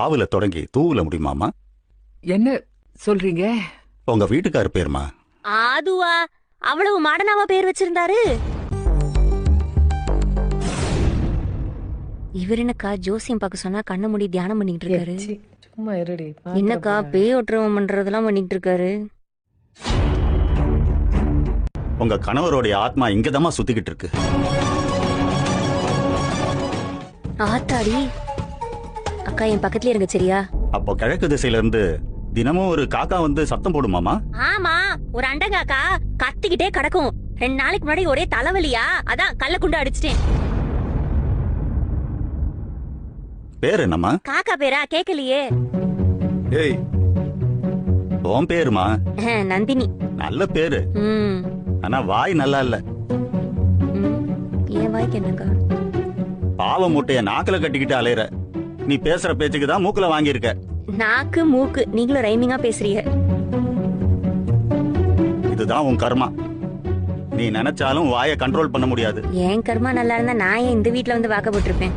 ஆவுல தொடங்கி தூவுல முடியுமாமா என்ன சொல்றீங்க? உங்க வீட்டுக்காரு பேருமா? ஆதுவா அவ்வளவு மாடனாவா பேர் வச்சிருந்தாரு? இவர் என்னக்கா ஜோசியம் பார்க்க சொன்னா கண்ணை மூடி தியானம் பண்ணிட்டு இருக்காரு? சும்மா இருடி என்னக்கா பேய் ஒட்டுறவன் பண்றதெல்லாம் பண்ணிட்டு இருக்காரு? உங்க கணவருடைய ஆத்மா இங்கதாம்மா சுத்திக்கிட்டு இருக்கு. ஆத்தாடி அக்கா என் பக்கத்துல இருங்க சரியா? அப்போ கிழக்கு திசையில இருந்து தினமும் ஒரு காக்கா வந்து சத்தம் போடுமாமா? ஆமா ஒரு அண்டங்காக்கா கத்திக்கிட்டே கிடக்கும். ரெண்டு நாளைக்கு முன்னாடி ஒரே தலைவலியா? அதான் கள்ள குண்டு அடிச்சிட்டேன். பேர் என்னம்மா? காக்கா பேரா? கேக்கலையே. ஏய் உன் பேருமா? நந்தினி. நல்ல பேரு. ஆனா வாய் நல்லா இல்ல. என் வாய்க்கு என்னக்கா? பாவ மூட்டைய நாக்குல கட்டிக்கிட்டு அலையற. நீ பேசுற பேச்சுக்கு தான் மூக்குல வாங்கியிருக்க. நாக்கு மூக்கு நீங்களும் ரைமிங்கா பேசுறீங்க. இதுதான் உன் கர்மா. நீ நினைச்சாலும் வாயை கண்ட்ரோல் பண்ண முடியாது. என் கர்மா நல்லா இருந்தா நான் ஏன் இந்த வீட்ல வந்து வாக்கப்பட்டிருப்பேன்